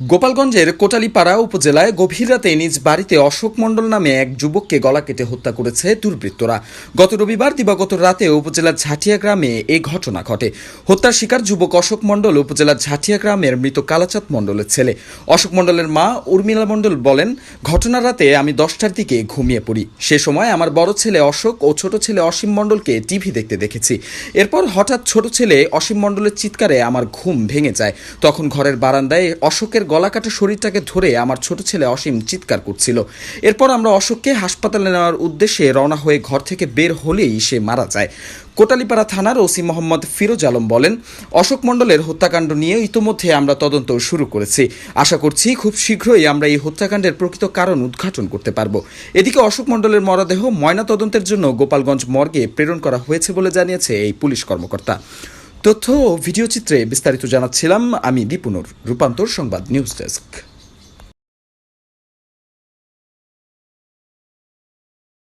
গোপালগঞ্জের কোটালীপাড়া উপজেলায় গভীর রাতে নিজ বাড়িতে অশোক মণ্ডল নামে এক যুবককে গলা কেটে হত্যা করেছে দুর্বৃত্তরা। গত রবিবার দিবাগত রাতে উপজেলার ঝাটিয়া গ্রামে এই ঘটনা ঘটে। হত্যার শিকার যুবক অশোক মণ্ডল উপজেলার ঝাটিয়া গ্রামের মৃত কালাচাঁদ মণ্ডলের ছেলে। অশোক মণ্ডলের মা উর্মিলা মণ্ডল বলেন, ঘটনার রাতে আমি দশটার দিকে ঘুমিয়ে পড়ি। সে সময় আমার বড় ছেলে অশোক ও ছোট ছেলে অসীম মণ্ডলকে টিভি দেখতে দেখেছি। এরপর হঠাৎ ছোট ছেলে অসীম মণ্ডলের চিৎকারে আমার ঘুম ভেঙে যায়। তখন ঘরের বারান্দায় অশোকের গলা কাটা শরীরটাকে ধরে আমার ছোট ছেলে অসীম চিৎকার করছিল। এরপর আমরা অশোককে হাসপাতালে নেওয়ার উদ্দেশ্যে রওনা হয়ে ঘর থেকে বের হলেই সে মারা যায়। কোটালীপাড়া থানার ওসি মোহাম্মদ ফিরোজ আলম বলেন, অশোক মণ্ডলের হত্যাকাণ্ড নিয়ে ইতোমধ্যে আমরা তদন্ত শুরু করেছি। আশা করছি খুব শীঘ্রই আমরা এই হত্যাকাণ্ডের প্রকৃত কারণ উদ্ঘাটন করতে পারব। এদিকে অশোক মণ্ডলের মরদেহ ময়না তদন্তের জন্য গোপালগঞ্জ মর্গে প্রেরণ করা হয়েছে বলে জানিয়েছে এই পুলিশ কর্মকর্তা। তথ্য ও ভিডিও চিত্রে বিস্তারিত জানাচ্ছিলাম আমি দীপুনুর রূপান্তর সংবাদ নিউজ ডেস্ক।